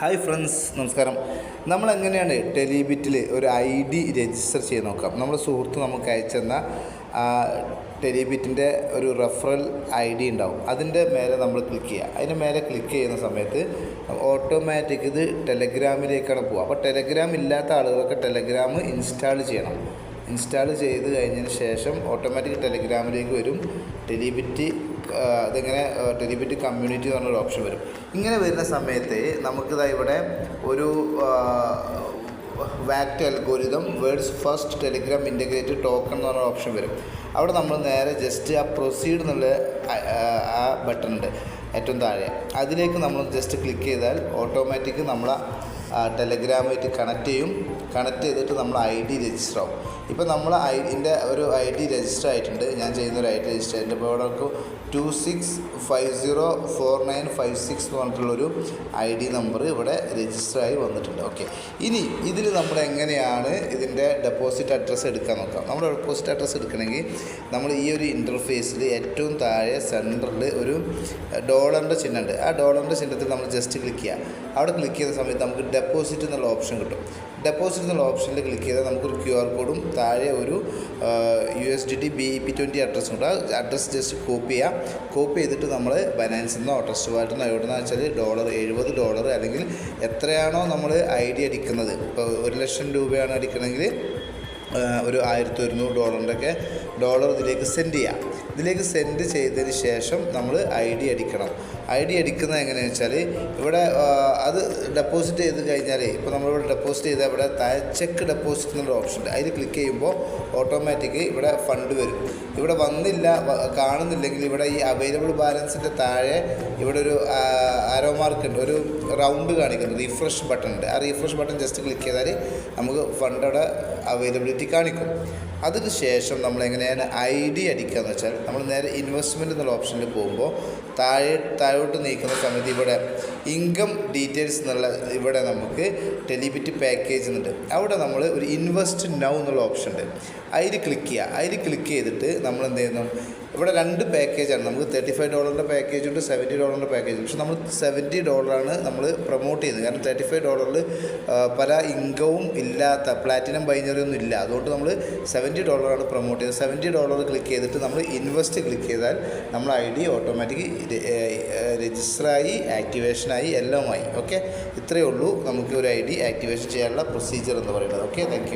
Hi friends നമസ്കാരം. നമ്മൾ എങ്ങനെയാണ് ടെലിബിറ്റിൽ ഒരു ഐ ഡി രജിസ്റ്റർ ചെയ്ത് നോക്കാം നമ്മുടെ സുഹൃത്ത് നമുക്ക് അയച്ചെന്ന ടെലിബിറ്റിന്റെ ഒരു റെഫറൽ ഐ ഡി ഉണ്ടാവും. അതിന്റെ മേലെ നമ്മൾ ക്ലിക്ക് ചെയ്യുക. അതിന്റെ മേലെ ക്ലിക്ക് ചെയ്യുന്ന സമയത്ത് ഓട്ടോമാറ്റിക് ഇത് ടെലഗ്രാമിലേക്കാണ് പോകുക അപ്പോൾ ടെലഗ്രാം ഇല്ലാത്ത ആളുകളൊക്കെ ടെലഗ്രാം ഇൻസ്റ്റാൾ ചെയ്യണം. ഇൻസ്റ്റാൾ ചെയ്ത് കഴിഞ്ഞതിന് ശേഷം ഓട്ടോമാറ്റിക് ടെലിഗ്രാമിലേക്ക് വരും. ടെലിബിറ്റി അതിങ്ങനെ ടെലിബിറ്റി കമ്മ്യൂണിറ്റി എന്ന് പറഞ്ഞൊരു ഓപ്ഷൻ വരും. ഇങ്ങനെ വരുന്ന സമയത്ത് നമുക്കിതാ ഇവിടെ ഒരു walked algorithm words first Telegram integrated token എന്ന് പറഞ്ഞ ഓപ്ഷൻ വരും. അവിടെ നമ്മൾ നേരെ ജസ്റ്റ് ആ പ്രൊസീഡ് എന്നുള്ള ആ ബട്ടൺ ഉണ്ട് ഏറ്റവും താഴെ. അതിലേക്ക് നമ്മൾ ജസ്റ്റ് ക്ലിക്ക് ചെയ്താൽ ഓട്ടോമാറ്റിക് നമ്മൾ ടെലഗ്രാമായിട്ട് കണക്ട് ചെയ്യും. കണക്ട് ചെയ്തിട്ട് നമ്മൾ ഐ ഡി രജിസ്റ്റർ ആവും. ഇപ്പോൾ നമ്മൾ ഐ ഇതിന്റെ ഒരു ഐ ഡി രജിസ്റ്റർ ആയിട്ടുണ്ട്. ഞാൻ ചെയ്യുന്ന ഒരു ഐ ഡി രജിസ്റ്റർ ആയിട്ടുണ്ട്. ഇപ്പോൾ അവിടെ two six five zero four nine five six എന്ന് പറഞ്ഞിട്ടുള്ളൊരു ഐ ഡി നമ്പർ ഇവിടെ രജിസ്റ്റർ ആയി വന്നിട്ടുണ്ട്. ഓക്കെ ഇനി ഇതിൽ നമ്മൾ എങ്ങനെയാണ് ഇതിന്റെ ഡെപ്പോസിറ്റ് അഡ്രസ്സ് എടുക്കാൻ നോക്കാം. നമ്മൾ ഡെപ്പോസിറ്റ് അഡ്രസ്സ് എടുക്കണമെങ്കിൽ നമ്മൾ ഈ ഒരു ഇന്റർഫേസിൽ ഏറ്റവും താഴെ സെന്ററിൽ ഒരു ഡോളറിന്റെ ചിഹ്നമുണ്ട്. ആ ഡോളറിന്റെ ചിഹ്നത്തിൽ നമ്മൾ ജസ്റ്റ് ക്ലിക്ക് ചെയ്യുക അവിടെ ക്ലിക്ക് ചെയ്യുന്ന സമയത്ത് നമുക്ക് ഡെപ്പോസിറ്റ് എന്നുള്ള ഓപ്ഷൻ കിട്ടും. ഡെപ്പോസിറ്റ് എന്നുള്ള ഓപ്ഷനിൽ ക്ലിക്ക് ചെയ്താൽ നമുക്കൊരു ക്യു ആർ കോഡും താഴെ ഒരു U S D T B E P twenty അഡ്രസ്സും ഉണ്ട് ആ അഡ്രസ്സ് ജസ്റ്റ് കോപ്പി ചെയ്യാം. കോപ്പി ചെയ്തിട്ട് നമ്മൾ ബനാൻസിൽ നിന്നോ ട്രസ്റ്റ് വാലറ്റിൽ നിന്നോ എവിടെ നിന്ന് വെച്ചാൽ ഡോളർ എഴുപത് ഡോളർ അല്ലെങ്കിൽ എത്രയാണോ നമ്മൾ ഐ ഡി അടിക്കുന്നത്. ഇപ്പോൾ ഒരു ലക്ഷം രൂപയാണ് അടിക്കണമെങ്കിൽ ഒരു ആയിരത്തി ഒരുന്നൂറ് ഡോളറിന്റെ ഒക്കെ ഡോളർ ഇതിലേക്ക് സെൻഡ് ചെയ്യാം. ഇതിലേക്ക് സെൻഡ് ചെയ്തതിന് ശേഷം നമ്മൾ ഐ ഡി അടിക്കണം. ഐ ഡി അടിക്കുന്നത് എങ്ങനെയാണെന്ന് വെച്ചാൽ ഇവിടെ അത് ഡെപ്പോസിറ്റ് ചെയ്ത് കഴിഞ്ഞാൽ ഇപ്പോൾ നമ്മളിവിടെ ഡെപ്പോസിറ്റ് ചെയ്താൽ ഇവിടെ ചെക്ക് ഡെപ്പോസിറ്റ് എന്നൊരു ഓപ്ഷൻ ഉണ്ട്. അതിൽ ക്ലിക്ക് ചെയ്യുമ്പോൾ ഓട്ടോമാറ്റിക് ഇവിടെ ഫണ്ട് വരും. ഇവിടെ വന്നില്ല കാണുന്നില്ലെങ്കിൽ ഇവിടെ ഈ അവൈലബിൾ ബാലൻസിന്റെ താഴെ ഇവിടെ ഒരു ആരോ മാർക്ക് ഉണ്ട്. ഒരു റൗണ്ട് കാണിക്കുന്നു. റീഫ്രഷ് ബട്ടൺ ഉണ്ട്. ആ റീഫ്രഷ് ബട്ടൺ ജസ്റ്റ് ക്ലിക്ക് ചെയ്താൽ നമുക്ക് ഫണ്ട് അവിടെ അവൈലബിലിറ്റി കാണിക്കും അതിന് ശേഷം നമ്മൾ എങ്ങനെയാണ് ഐ ഡി അടിക്കുക എന്ന് വെച്ചാൽ നമ്മൾ നേരെ ഇൻവെസ്റ്റ്മെന്റ് എന്നുള്ള ഓപ്ഷനിൽ പോകുമ്പോൾ താഴെ താഴോട്ട് നീക്കുന്ന സമയത്ത് ഇവിടെ ഇൻകം ഡീറ്റെയിൽസ് എന്നുള്ള ഇവിടെ നമുക്ക് ടെലിബിറ്റ് പാക്കേജ് എന്നുണ്ട് അവിടെ നമ്മൾ ഒരു ഇൻവെസ്റ്റ് നൗ എന്നുള്ള ഓപ്ഷൻ ഉണ്ട്. അതിൽ ക്ലിക്ക് ചെയ്യുക അതിൽ ക്ലിക്ക് ചെയ്തിട്ട് നമ്മൾ എന്ത് ചെയ്യുന്നു? ഇവിടെ രണ്ട് പാക്കേജാണ് നമുക്ക് തേർട്ടി ഫൈവ് ഡോളറിന്റെ പാക്കേജ് ഉണ്ട് സെവന്റി ഡോളറിന്റെ പാക്കേജ് പക്ഷെ നമ്മൾ സെവന്റി ഡോളറാണ് നമ്മൾ പ്രൊമോട്ട് ചെയ്യുന്നത്. കാരണം തേർട്ടി ഫൈവ് ഡോളറിൽ പല ഇൻകവും ഇല്ലാത്ത പ്ലാറ്റിനം ബൈനറി ഒന്നും ഇല്ല അതുകൊണ്ട് നമ്മൾ സെവന്റി ഡോളറാണ് പ്രൊമോട്ട് ചെയ്യുന്നത് സെവന്റി ഡോളർ ക്ലിക്ക് ചെയ്തിട്ട് നമ്മൾ ഇൻവെസ്റ്റ് ക്ലിക്ക് ചെയ്താൽ നമ്മൾ ഐ ഡി ഓട്ടോമാറ്റിക് രജിസ്റ്ററായി ആക്ടിവേഷനായി എല്ലാമായി. ഓക്കെ ഇത്രയേ ഉള്ളൂ. നമുക്ക് ഒരു ഐ ഡി ആക്ടിവേഷൻ ചെയ്യാനുള്ള പ്രൊസീജിയർ എന്ന് പറയുന്നത്. Okay thank